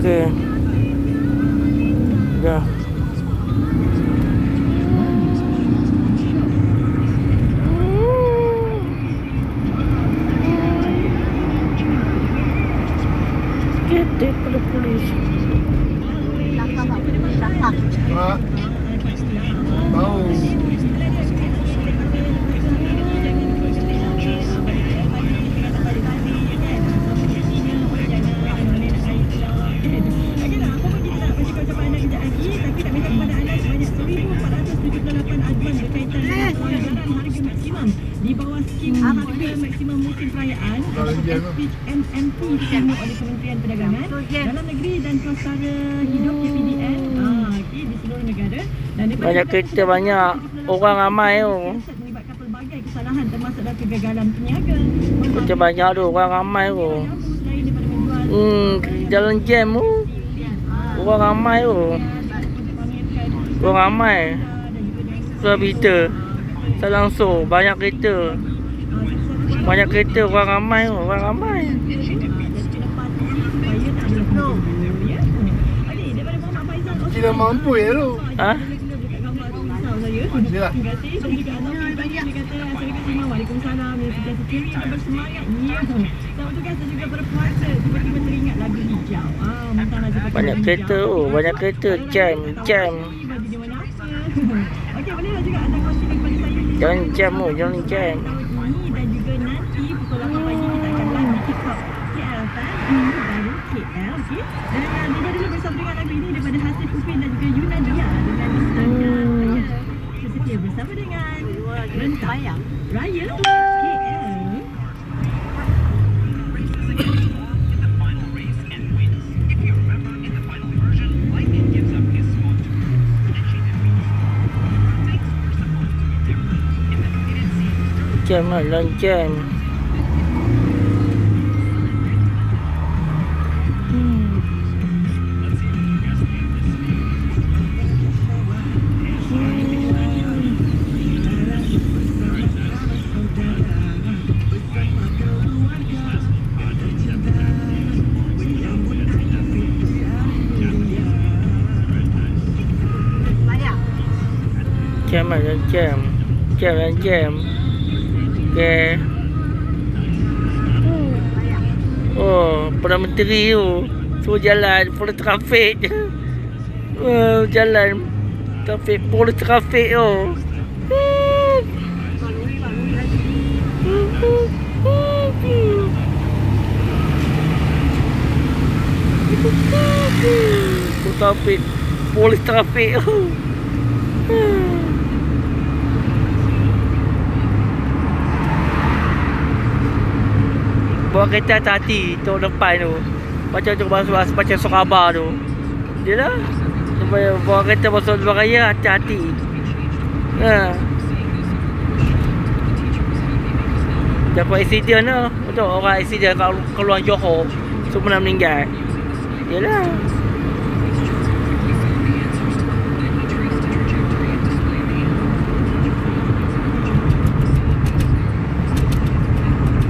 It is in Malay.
Okay. Yeah. Get it for the police. Ha? Di bawah skim harga maksimum musim perayaan Kalau jam tu. speech MMP dikirimkan oleh Kementerian Perdagangan dalam negeri dan prasara hidup KPDN ah, okay, di seluruh negara dan Banyak kereta banyak. Orang ramai tu. Siasat melibatkan pelbagai kesalahan termasuk dalam kegagalan peniaga Kereta banyak tu. Orang ramai tu. daripada menjual Hmm, jalan jam tu. Orang ramai tu. Orang ramai. Keluar berita. Tak langsung. Banyak kereta. Banyak kereta. Orang ramai tu. Orang ramai. Tidak mampu ya lu. Ha? Terima kasih banyak Ya kita bersemangat Ya juga berpuasa Tiba-tiba teringat lagu hijau Ah, Mentang kereta tu. Banyak kereta. Jam. Jam. Baju dia warna apa Jangan jam tu. Jangan jam. dan juga nanti pukul 8 pagi kita akan live di TikTok KL Fan ini baru KL okey dan uh, dia dulu bersama dengan lagu ini daripada Hasil Upin dan juga Yunadia dengan Misalnya saya bersama dengan Rentak Raya Jam lah. Jangan jam. Jam lah. Jangan jam. Jam. Jangan jam. Okay. Oh, Perdana Menteri tu. Suruh jalan. Polis trafik je. Oh, jalan. Trafik. Polis trafik tu. Polis trafik. Polis trafik tu. Bawa kereta hati-hati tu depan tu. Macam tu masuk macam Soraba tu. Dia lah. Supaya bawa kereta masuk luar raya hati-hati. Ha. Dapat accident lah. Betul orang accident kat keluar Johor. Semua nak meninggal. Yalah.